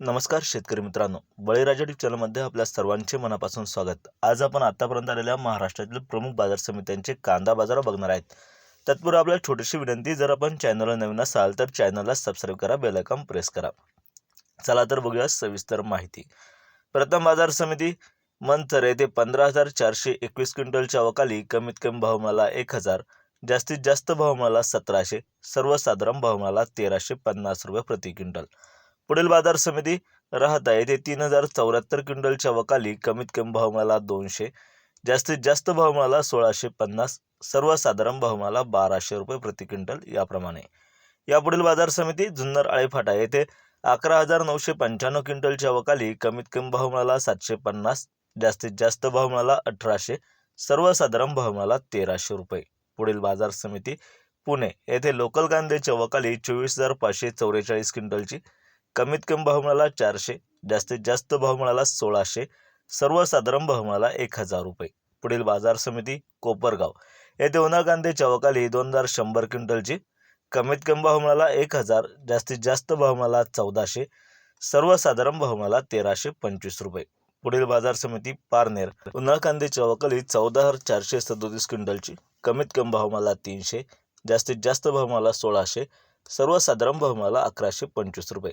नमस्कार शेतकरी मित्रांनो. बळीराजा ट्यूब चॅनलमध्ये आपल्या सर्वांचे मनापासून स्वागत. आज आपण आतापर्यंत आलेल्या महाराष्ट्रातील प्रमुख बाजार समित्यांचे कांदा बाजार बघणार आहेत. तत्पूर्वी आपल्याला छोटीशी विनंती जर आपण चॅनलला नवीन असाल तर चॅनलला सबस्क्राईब करा बेल प्रेस करा. चला तर बघूया सविस्तर माहिती. प्रथम बाजार समिती मंथर येथे पंधरा हजार चारशे एकवीस क्विंटलच्या अवकाली कमीत कमी भावमाला एक हजार जास्तीत जास्त भावमाला सतराशे सर्वसाधारण भावमाला तेराशे पन्नास रुपये प्रति क्विंटल. पुढील बाजार समिती राहता येथे तीन हजार चौऱ्याहत्तर क्विंटलच्या वकाली कमीत कमी भावमाला दोनशे जास्तीत जास्त भावमाला सोळाशे पन्नास सर्वसाधारण भावमाला बाराशे रुपये प्रति क्विंटल याप्रमाणे. यापुढील बाजार समिती जुन्नर आळेफाटा येथे अकरा हजार नऊशे पंच्याण्णव क्विंटलच्या वकाली कमीत कमी भावमाला सातशे पन्नास जास्तीत जास्त भावमाला अठराशे सर्वसाधारण भावमाला तेराशे रुपये. पुढील बाजार समिती पुणे येथे लोकल कांद्याच्या वकाली चोवीस हजार पाचशे चौवेचाळीस क्विंटलची कमीत कमी भाव मिळाला चारशे जास्तीत जास्त भाव मिळाला सोळाशे सर्वसाधारण भाव मिळाला एक हजार रुपये. पुढील बाजार समिती कोपरगाव. येथे उन्हा कांद्याच्या वकाली दोन हजार शंभर क्विंटलची कमीत कमी भाव मिळाला एक हजार जास्तीत जास्त भाव मिळाला चौदाशे सर्वसाधारण भाव मिळाला तेराशे पंचवीस रुपये. पुढील बाजार समिती पारनेर. उन्हाळ कांद्याच्या वकाली चौदा हजार चारशे सदोतीस क्विंटलची कमीत कमी भाव मिळाला तीनशे जास्तीत जास्त भाव मिळाला सोळाशे सर्वसाधारण भाव मिळाला अकराशे पंचवीस रुपये.